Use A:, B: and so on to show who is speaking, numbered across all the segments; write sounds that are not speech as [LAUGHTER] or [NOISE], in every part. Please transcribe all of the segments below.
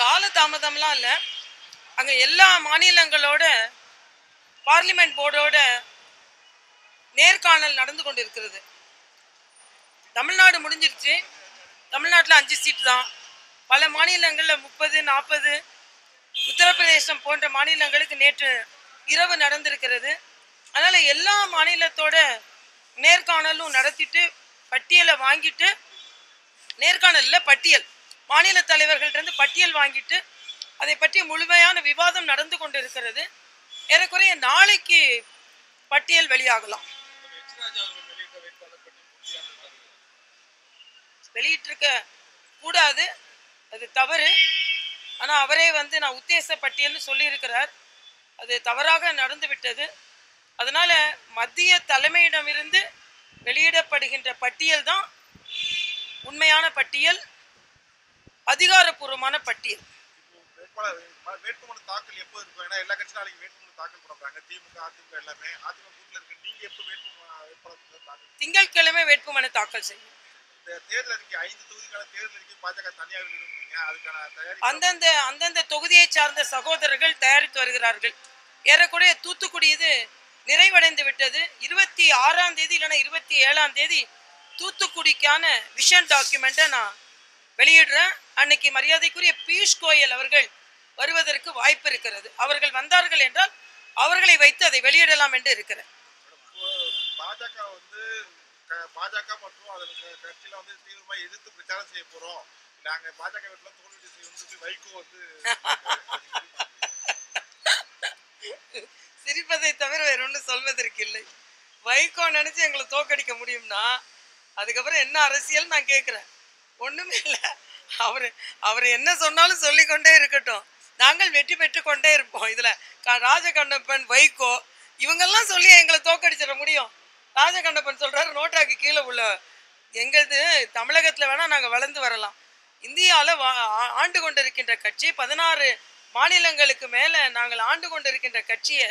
A: கால தாமதம்லாம் இல்லை. அங்கே எல்லா மாநிலங்களோட பார்லிமெண்ட் போர்டோட நேர்காணல் நடந்து கொண்டு இருக்கிறது தமிழ்நாடு முடிஞ்சிருச்சு. தமிழ்நாட்டில் அஞ்சு சீட்டு தான். பல மாநிலங்களில் முப்பது நாற்பது உத்தரப்பிரதேசம் போன்ற மாநிலங்களுக்கு நேற்று இரவு நடந்திருக்கிறது. அதனால் எல்லா மாநிலத்தோட நேர்காணலும் நடத்திட்டு பட்டியலை வாங்கிட்டு நேர்காணலில் பட்டியல். மாநில தலைவர்கள்ட்ட பட்டியல் வாங்கிட்டு அதை பற்றி முழுமையான விவாதம் நடந்து கொண்டு இருக்கிறது ஏறக்குறைய நாளைக்கு பட்டியல் வெளியாகலாம். வெளியிட்டிருக்க கூடாது அது தவறு. ஆனால் அவரே வந்து நான் உத்தேச பட்டியல்னு சொல்லியிருக்கிறார். அது தவறாக நடந்து விட்டது அதனால் மத்திய தலைமையிடமிருந்து வெளியிடப்படுகின்ற பட்டியல் தான் உண்மையான பட்டியல். அதிகாரப்பூர்வமான பட்டியல்.
B: வேட்புமனு தாக்கல் எப்போ இருக்கும்? ஏன்னா எல்லா நாளைக்கு வேட்புமனு தாக்கல் பண்றாங்க திமுக அதிமுக எல்லாமே. அதிமுக கூட்டில் இருக்கு. நீங்க எப்போ வேட்புமனு
A: திங்கட்கிழமை வேட்புமனு தாக்கல் செய்யும்.
B: தேர்தல் அறிக்கை ஐந்து தொகுதிக்கான தேர்தல் அறிக்கை பாஜக தனியாக விரும்புறீங்க அதுக்கான
A: அந்தந்த அந்தந்த தொகுதியை சார்ந்த சகோதரர்கள் தயாரித்து வருகிறார்கள். ஏறக்குறைய தூத்துக்குடி இது நிறைவடைந்து விட்டது. இருபத்தி ஆறாம் தேதி இல்லைன்னா இருபத்தி ஏழாம் தேதி தூத்துக்குடிக்கான விஷன் டாக்குமெண்ட்டை நான் வெளியிடுறேன். அன்னைக்கு மரியாதைக்குரிய பியூஷ் கோயல் அவர்கள் வருவதற்கு வாய்ப்பு இருக்கிறது. அவர்கள் வந்தார்கள் என்றால் அவர்களை வைத்து அதை வெளியிடலாம் என்று இருக்கிறேன்.
B: இப்போ பாஜக வந்து பாஜக மற்றும் அதன் கட்சியில வந்து தீவிரமா எதிர்த்து பிரச்சாரம் செய்ய போறோம். நாங்க பாஜக வீட்டுல தோல்வி செய்யணும்னு சொல்லி வைகோ வந்து [LAUGHS]
A: சிரிப்பதை தவிர வேற ஒன்றும் சொல்வதற்கு இல்லை. வைகோ நினைச்சு எங்களை தோக்கடிக்க முடியும்னா அதுக்கப்புறம் என்ன அரசியல் நான் கேட்குறேன் ஒண்ணுமே இல்லை. அவர் அவர் என்ன சொன்னாலும் சொல்லிக்கொண்டே இருக்கட்டும். நாங்கள் வெற்றி பெற்று கொண்டே இருப்போம். இதில் க- ராஜகண்ணப்பன் வைகோ இவங்கெல்லாம் சொல்லி எங்களை தோக்கடிச்சிட முடியும். ராஜகண்ணப்பன் சொல்கிறாரு நோட்டாக்கு கீழே உள்ள எங்களது தமிழகத்தில் வேணால் நாங்கள் வளர்ந்து வரலாம். இந்தியாவில் ஆண்டு கொண்டிருக்கின்ற கட்சி பதினாறு மாநிலங்களுக்கு மேலே நாங்கள் ஆண்டு கொண்டிருக்கின்ற கட்சியை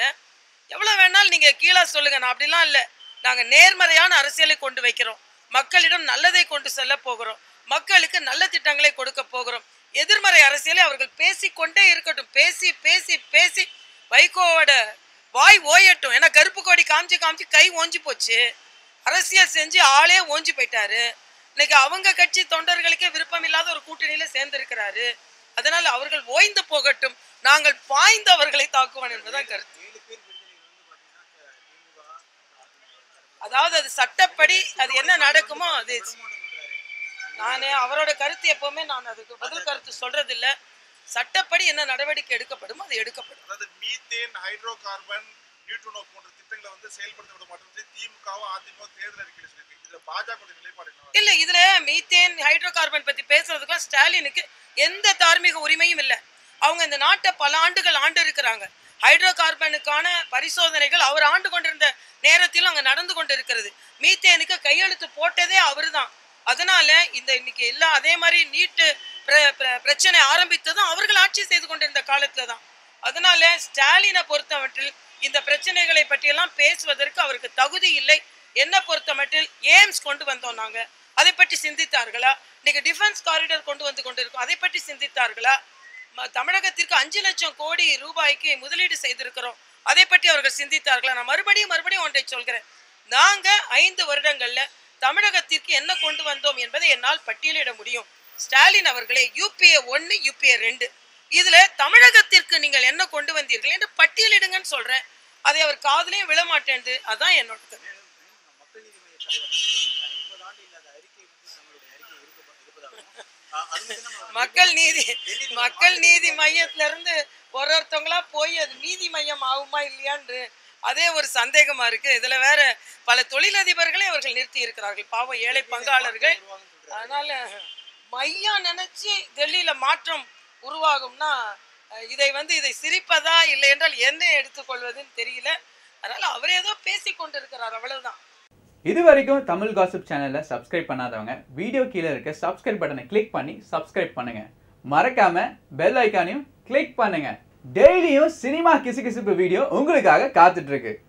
A: எவ்வளோ வேணாலும் நீங்கள் கீழே சொல்லுங்கள் நான் அப்படிலாம் இல்லை. நாங்கள் நேர்மறையான அரசியலை கொண்டு வைக்கிறோம். மக்களிடம் நல்லதை கொண்டு செல்ல போகிறோம். மக்களுக்கு நல்ல திட்டங்களை கொடுக்க போகிறோம். எதிர்மறை அரசியலை அவர்கள் பேசிக்கொண்டே இருக்கட்டும். பேசி பேசி பேசி வைகோவோட வாய் ஓயட்டும். ஏன்னா கருப்பு கொடி காமிச்சு காமிச்சு கை ஓஞ்சி போச்சு. அரசியல் செஞ்சு ஆளே ஓஞ்சி போயிட்டாரு. இன்னைக்கு அவங்க கட்சி தொண்டர்களுக்கே விருப்பம் இல்லாத ஒரு கூட்டணியில சேர்ந்திருக்கிறாரு. அதனால அவர்கள் ஓய்ந்து போகட்டும். நாங்கள் பாய்ந்து அவர்களை தாக்குவோம் என்பதுதான் கருத்து. அதாவது அது சட்டப்படி அது என்ன நடக்குமோ அது நான் அவரோட கருத்து எப்பவுமே நான் அதுக்கு பதில் கருத்து சொல்றது இல்ல சட்டப்படி என்ன நடவடிக்கை எடுக்கப்படும் அது எடுக்கப்படும்.
B: அதாவது மீத்தேன் ஹைட்ரோ கார்பன் நியூட்ரோனோ போன்ற திட்டங்களை வந்து செயல்படுத்த விட மாட்டோம். திமுகவும் அதிமுக தேர்தல் அறிக்கையில் சொல்லியிருக்கு. இதுல பாஜக நிலைப்பாடு
A: இல்ல இதுல மீத்தேன் ஹைட்ரோ கார்பன் பத்தி பேசுறதுக்குலாம் ஸ்டாலினுக்கு எந்த தார்மீக உரிமையும் இல்ல. அவங்க இந்த நாட்டை பல ஆண்டுகள் ஆண்டு இருக்கிறாங்க. ஹைட்ரோ கார்பனுக்கான பரிசோதனைகள் அவர் ஆண்டு கொண்டிருந்த நேரத்திலும் அங்க நடந்து கொண்டிருக்கிறது மீத்தேனுக்கு கையெழுத்து போட்டதே அவர்தான். அதனால இந்த இன்னைக்கு எல்லா அதே மாதிரி நீட்டு பிர- பிரச்சனை ஆரம்பித்ததும் அவர்கள் ஆட்சி செய்து கொண்டிருந்த காலத்துல தான் அதனால ஸ்டாலினை பொறுத்தமட்டில் இந்த பிரச்சனைகளை பற்றியெல்லாம் பேசுவதற்கு அவருக்கு தகுதி இல்லை. என்ன பொறுத்தமட்டில் எய்ம்ஸ் கொண்டு வந்தோம் நாங்க. அதை பற்றி சிந்தித்தார்களா? இன்னைக்கு டிஃபென்ஸ் காரிடர் கொண்டு வந்து கொண்டிருக்கோம். அதை பற்றி சிந்தித்தார்களா? ம- தமிழகத்திற்கு அஞ்சு லட்சம் கோடி ரூபாய்க்கு முதலீடு செய்திருக்கிறோம். அதை பற்றி அவர்கள் சிந்தித்தார்களா? நான் மறுபடியும் மறுபடியும் ஒன்றை சொல்கிறேன். நாங்க ஐந்து வருடங்கள்ல தமிழகத்திற்கு என்ன கொண்டு வந்தோம் என்பதை என்னால் பட்டியலிட முடியும். ஸ்டாலின் அவர்களே யூபிஏ ஒன்னு யூபிஏ ரெண்டு. இதுல தமிழகத்திற்கு நீங்கள் என்ன கொண்டு வந்தீர்கள் என்று பட்டியலிடுங்கன்னு சொல்றேன். அதை அவர் காதலையும் விழமாட்டேன் அதான் என்னோட
C: மக்கள் நீதி
A: மக்கள் நீதி மக்கள் நீதி மையத்துல இருந்து ஒரு ஒருத்தவங்களா போய் அது நீதி மையம் ஆகுமா இல்லையான்னு அதே ஒரு சந்தேகமா இருக்கு. இதுல வேற பல தொழிலதிபர்களை அவர்கள் நிறுத்தி இருக்கிறார்கள். பாவம் ஏழை பங்காளர்கள். அதனால மையம் நினைச்சு டெல்லியில மாற்றம் உருவாகும்னா இதை வந்து இதை சிரிப்பதா இல்லை என்றால் என்ன எடுத்துக்கொள்வதுன்னு தெரியல. அதனால அவர் ஏதோ பேசி கொண்டிருக்கிறார். அவ்வளவுதான்.
D: இது வரைக்கும் தமிழ் காசிப் சேனலை சப்ஸ்கிரைப் பண்ணாதவங்க வீடியோ கீழே இருக்க சப்ஸ்கிரைப் பட்டனை கிளிக் பண்ணி சப்ஸ்கிரைப் பண்ணுங்க. மறக்காம பெல் ஐக்கானையும் கிளிக் பண்ணுங்க. டெய்லியும் சினிமா கிசுகிசுப்பு வீடியோ உங்களுக்காக காத்துட்டு இருக்கு.